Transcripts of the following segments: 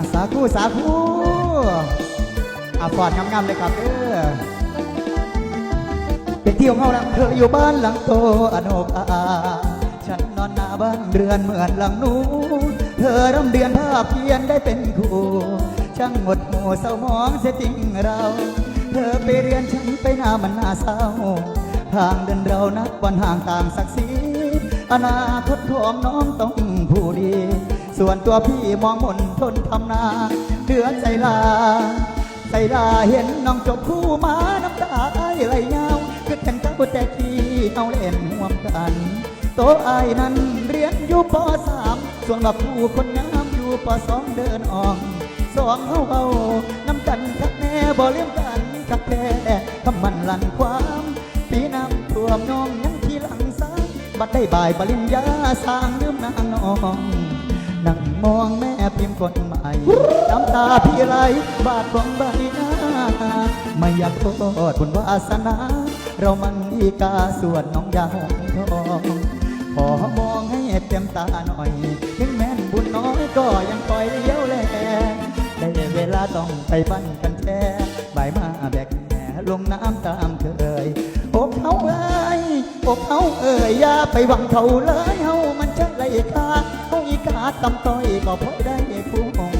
าสาคูสาคูอาฟอดงามๆเลยครับเด้อเป็นที่ของเขาแล้วเธออยู่บ้านหลังโตอโนกอาฉันนอนหน้าบ้านเรือนเหมือนหลังนูเธอรำเดือนภาพเพียนได้เป็นครูช่างหมดหมู่เศร้ามองเสียจริงเรา เธอไปเรียนฉันไปหน้ามันน่าเศร้าทางเดินเรานับวันห่างต่างศักดิ์ศรีอนาคตของน้องต้องผู้ดี ส่วนตัวพี่มองมนทนทำนาเดือดใจลาใจลาเห็นน้องจบคู่มาน้ำตาไหลเงาคือกันเก้าแต่ขี้เอาเล่นห่วมกันโตไอ้ายนั้นเรียนอยู่ปสามส่วนบักผู้คนงามอยู่ปสองเดินออกสองเฮาเบาน้ำกันคักแน่บ่เลี้ยงกันคักแน่คำมันลั่นความปีน้ำท่วมน้องยังที่หลังซ้าบัดได้บ่ายปริญญาสร้างลืมนางน้อง นั่งมองแม่พิมพ์คนใหม่ น้ำตาพี่ไหลบาดของใบหน้า ไม่อยากโทษบุญวาสนา เรามันอีกาส่วนน้องยาหงทองขอมองให้เต็มตาหน่อย ถึงแม้นบุญน้อยก็ยังปล่อยเลี้ยวแลได้เวลาต้องไปบ้านกันแท้บ่ายมาแบกแหลงน้ำตามเคยอกเขาเอ้ยอกเขาเอ้ยอย่าไปหวังเขาเลยเฮามันจะไล่กาเฮาอีกา ตำต้อยก็พอได้คู่หง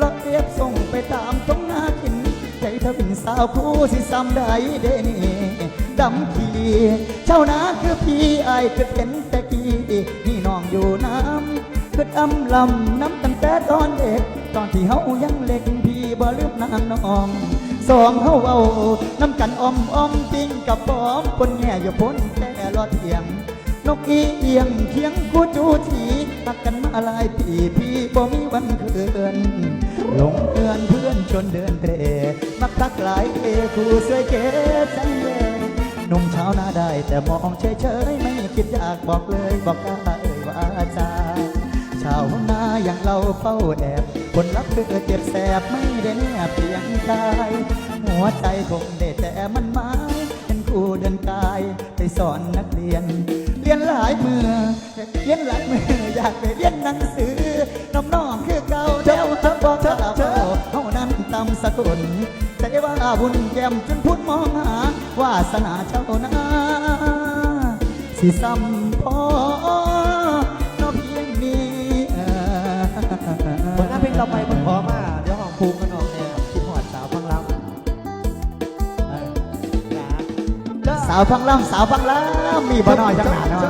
รถเรียบส่งไปตามตรงหน้ากิน ใจเธอเป็นสาวผู้สิซ้ำได้เดนี่ดำขีเจ้านาคือพี่ไอายคือเห็นแต่กี้นี่น้องอยู่น้ำคืออำลำน้ำตั้งแต่ตอนเด็ก ตอนที่เฮายังเล็กพี่บ่ลืมนางน้องสองเฮาเอาน้ำกันอมอมจริงกับปอมคนแง่อยู่พ้นแต่รอดเทียง นกอีเอียงเคียงกูจูที หักกันมาหลายปีพี่บ่มีวันคืนหลงเอือนเพื่อนชนเดินเตรมักทักหลายเอคู่สวยเก๋จังเลยหนุ่มเช้าวนาได้แต่มองเฉยๆไม่คิดอยากบอกเลยบอกกล้เอ่ยว่าจาชาวนาอย่างเราเฝ้าแอบคนรักเธอเจ็บแสบไม่ได้แนบเพียงกายหัวใจคงได้แต่มันหมายเป็นครูเดินกายไปสอนนักเรียน เรียนหลายมือเรียนหลายมืออยากไปเรียนหนังสือน้องน้องๆคือเก่าเจ้าทักบอกเจ้าเจ้าเท่านั้นตำสกุลแต่ว่าบุญแก้มจนพุดมองหาวาสนาเจ้านาสิซ้ำพอ สาวฟังล่ำสาวฟังล่ำมีบ่น้อยจังหนาเนาะ